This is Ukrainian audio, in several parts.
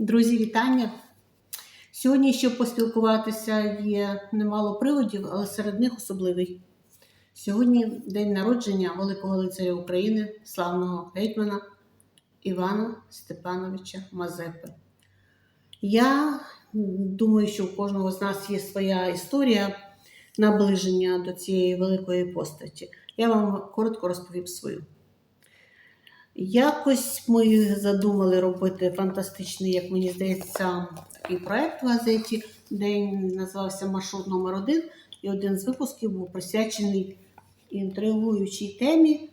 Друзі, вітання! Сьогодні, щоб поспілкуватися, є немало приводів, але серед них особливий. Сьогодні день народження великого лицаря України, славного гетьмана Івана Степановича Мазепи. Я думаю, що у кожного з нас є своя історія наближення до цієї великої постаті. Я вам коротко розповім свою. Якось ми задумали робити фантастичний, як мені здається, такий проект в газеті. День називався Маршрут номер 1 І один з випусків був присвячений інтригуючій темі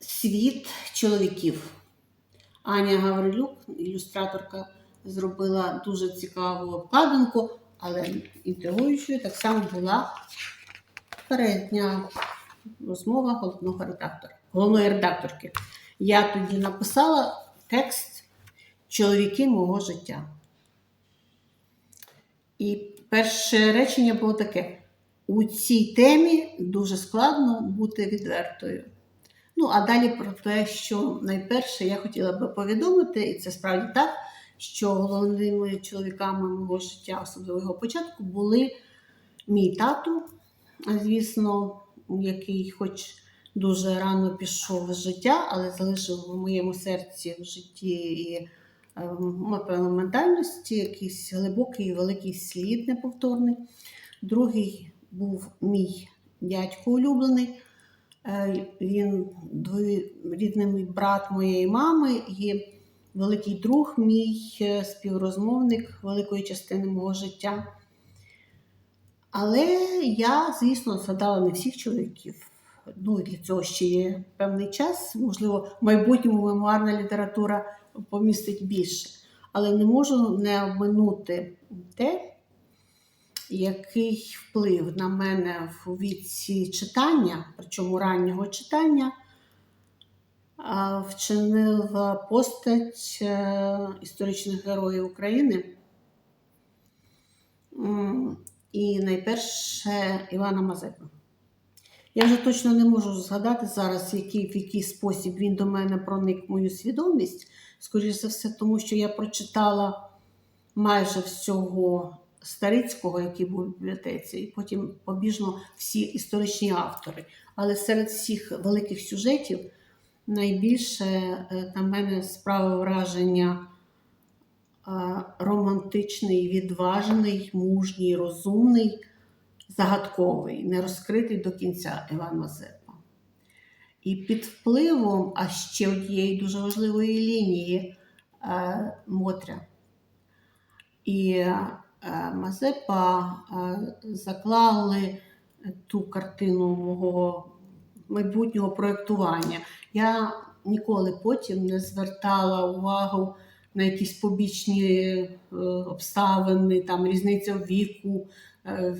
Світ чоловіків. Аня Гаврилюк, ілюстраторка, зробила дуже цікаву обкладинку, але інтригуючою так само була передня розмова головного редактора, головної редакторки. Я тоді написала текст Чоловіки мого життя. І перше речення було таке: у цій темі дуже складно бути відвертою. Ну, а далі про те, що найперше я хотіла би повідомити, і це справді так, що головними чоловіками мого життя, особливо його початку, були мій тату, звісно, який, хоч дуже рано пішов з життя, але залишив у моєму серці в житті і напевно, ментальності якийсь глибокий великий слід неповторний. Другий був мій дядько улюблений. Е, Він рідний брат моєї мами і великий друг, мій е, співрозмовник великої частини мого життя. Але я, звісно, згадала не всіх чоловіків. Ну, для цього ще є певний час. Можливо, в майбутньому мемуарна література помістить більше. Але не можу не обминути те, який вплив на мене в віці читання, причому раннього читання, вчинила постать е, історичних героїв України. І найперше Івана Мазепи. Я вже точно не можу згадати зараз, який, в який спосіб він до мене проник мою свідомість. Скоріше за все, тому що я прочитала майже всього Старицького, який був в бібліотеці, і потім побіжно всі історичні автори. Але серед всіх великих сюжетів найбільше е, на мене справа враження романтичний, відважний, мужній, розумний, загадковий, не розкритий до кінця Іван Мазепа. І під впливом, а ще однієї дуже важливої лінії е, Мотря. І е, Мазепа е, заклали ту картину мого майбутнього проєктування. Я ніколи потім не звертала увагу на якісь побічні е, обставини, там різниця в віку е,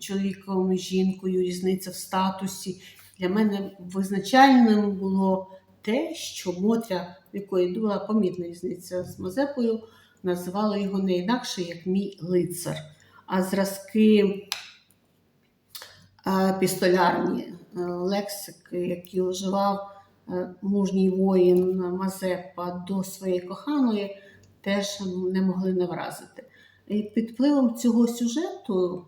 чоловіком і жінкою, різниця в статусі. Для мене визначальним було те, що Мотря, в якої була помітна різниця з Мазепою, називала його не інакше, як мій лицар. А зразки е, пістолярні лексики, які вживав мужній воїн Мазепа до своєї коханої, теж не могли не вразити. І під впливом цього сюжету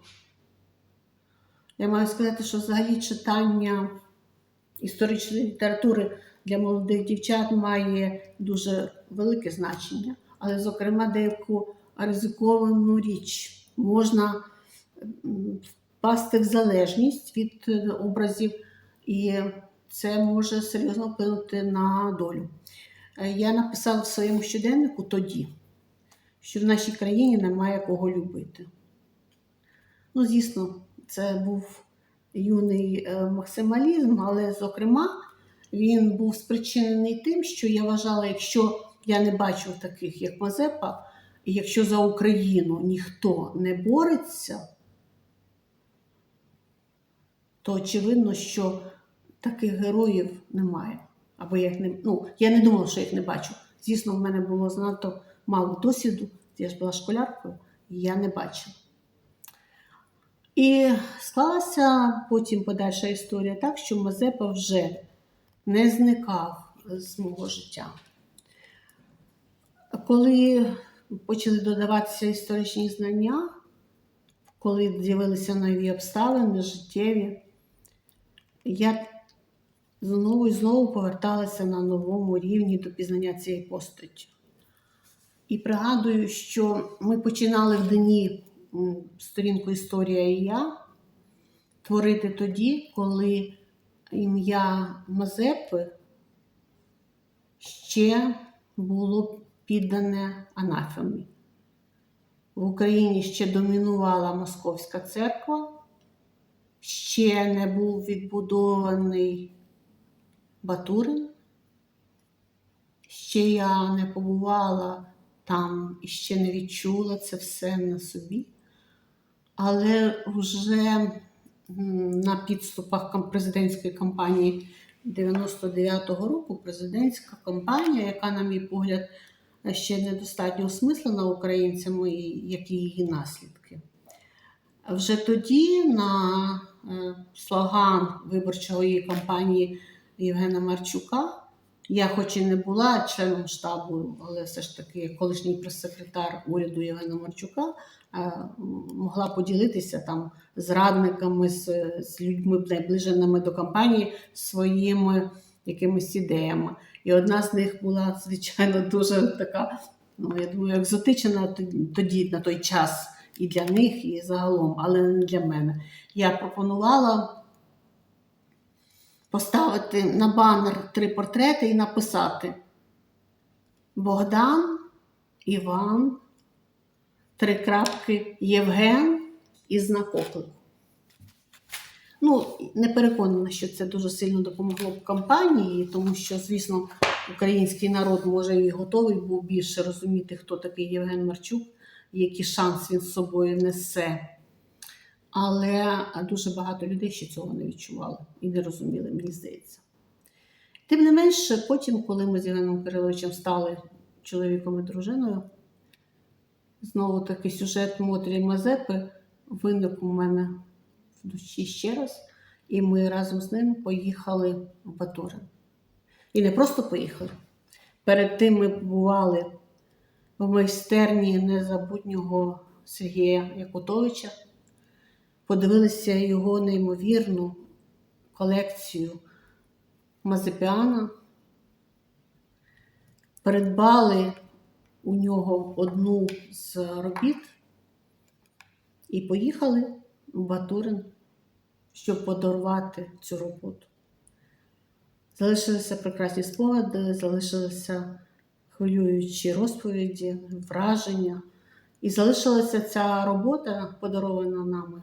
я маю сказати, що взагалі читання історичної літератури для молодих дівчат має дуже велике значення, але, зокрема, деяку ризиковану річ можна впасти в залежність від е, образів і це може серйозно вплинути на долю. Е, я написала в своєму щоденнику тоді, що в нашій країні немає кого любити. Ну, звісно, це був юний е, максималізм, але, зокрема, він був спричинений тим, що я вважала, якщо я не бачу таких, як Мазепа, і якщо за Україну ніхто не бореться, то очевидно, що таких героїв немає. Або я не ну, я не думала, що їх не бачу. Звісно, в мене було занадто мало досвіду, я ж була школяркою, і я не бачила. І склалася потім подальша історія так, що Мазепа вже не зникав з мого життя. Коли почали додаватися історичні знання, коли з'явилися нові обставини життєві, я знову і знову поверталася на новому рівні до пізнання цієї постаті. І пригадую, що ми починали в дні сторінку Історія і я творити тоді, коли ім'я Мазепи ще було піддане анафемі. В Україні ще домінувала Московська церква, ще не був відбудований Батурин. Ще я не побувала там і ще не відчула це все на собі. Але вже на підступах президентської кампанії 99-го року президентська кампанія, яка, на мій погляд, ще недостатньо осмислена українцями, які її наслідки. Вже тоді на е, слоган виборчої кампанії Євгена Марчука, я хоч і не була членом штабу, але все ж таки колишній прес-секретар уряду Євгена Марчука, е, могла поділитися там з радниками, з, з людьми найближеними до кампанії своїми якимись ідеями. І одна з них була, звичайно, дуже така, ну я думаю, екзотична тоді, на той час, і для них, і загалом, але не для мене. Я пропонувала поставити на банер три портрети і написати Богдан, Іван, три крапки, Євген і знак оклику. Ну, не переконана, що це дуже сильно допомогло б кампанії, тому що, звісно, український народ може і готовий був більше розуміти, хто такий Євген Марчук, який шанс він з собою несе. Але дуже багато людей ще цього не відчували і не розуміли, мені здається. Тим не менше, потім, коли ми з Євгеном Кириловичем стали чоловіком і дружиною, знову таки сюжет Мотрі Мазепи виник у мене в душі ще раз, і ми разом з ним поїхали в Батурин. І не просто поїхали. Перед тим ми побували в майстерні незабутнього Сергія Якутовича, подивилися його неймовірну колекцію Мазепіана, придбали у нього одну з робіт і поїхали в Батурин, щоб подарувати цю роботу. Залишилися прекрасні спогади, залишилися хвилюючі розповіді, враження. І залишилася ця робота, подарована нами,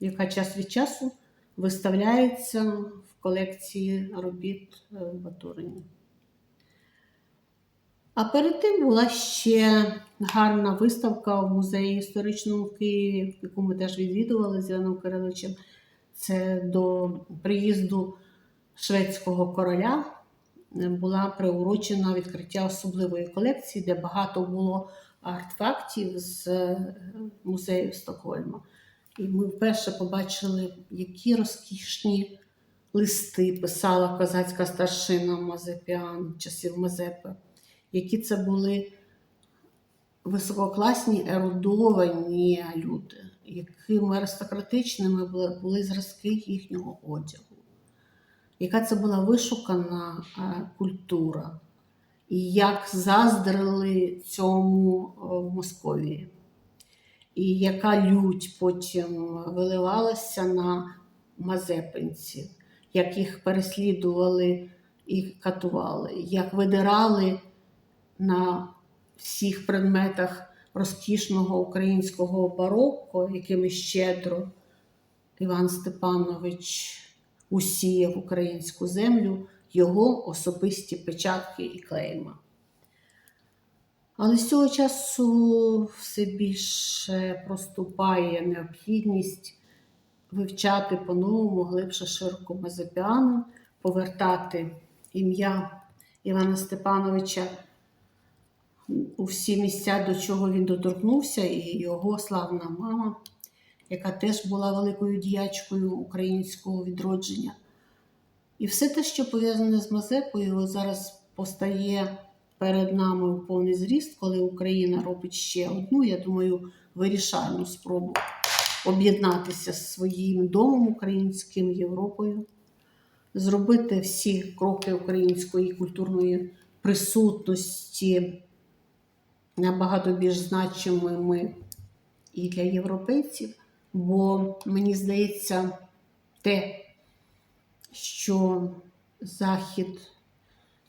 яка час від часу виставляється в колекції робіт е, Батурині. А перед тим була ще гарна виставка в музеї історичному в Києві, яку ми теж відвідували з Іваном Кириловичем. Це до приїзду шведського короля е, була приурочена відкриття особливої колекції, де багато було артефактів з е, музею Стокгольма. І ми вперше побачили, які розкішні листи писала козацька старшина Мазепіан часів Мазепи, які це були висококласні ерудовані люди, якими аристократичними були, зразки їхнього одягу, яка це була вишукана е, культура, і як заздрили цьому е, в Московії, і яка лють потім виливалася на мазепинців, як їх переслідували і катували, як видирали на всіх предметах розкішного українського барокко, якими щедро Іван Степанович усіяв українську землю, його особисті печатки і клейма. Але з цього часу все більше проступає необхідність вивчати по-новому глибше широко Мазепіану, повертати ім'я Івана Степановича у всі місця, до чого він доторкнувся, і його славна мама, яка теж була великою діячкою українського відродження. І все те, що пов'язане з Мазепою, зараз постає перед нами в повний зріст, коли Україна робить ще одну, я думаю, вирішальну спробу об'єднатися з своїм домом українським Європою, зробити всі кроки української культурної присутності набагато більш значимими і для європейців, бо мені здається, те, що Захід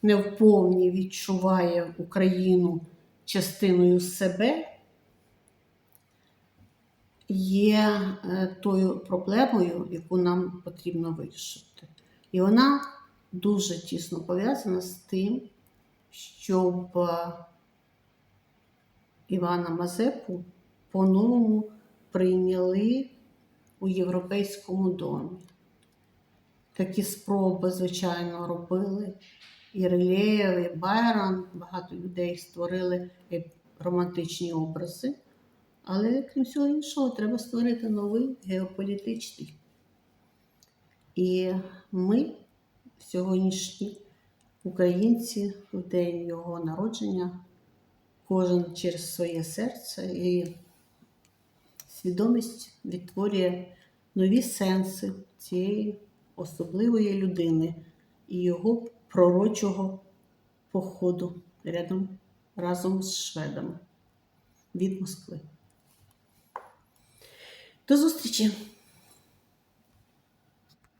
не вповні відчуває Україну частиною себе, є е, тою проблемою, яку нам потрібно вирішити. І вона дуже тісно пов'язана з тим, щоб е, Івана Мазепу по-новому прийняли у європейському домі. Такі спроби, звичайно, робили і Релєєв, і Байрон. Багато людей створили романтичні образи. Але, крім всього іншого, треба створити новий геополітичний. І ми, сьогоднішні українці, в день його народження, кожен через своє серце і свідомість відтворює нові сенси цієї особливої людини і його пророчого походу рядом разом з шведами від Москви. До зустрічі!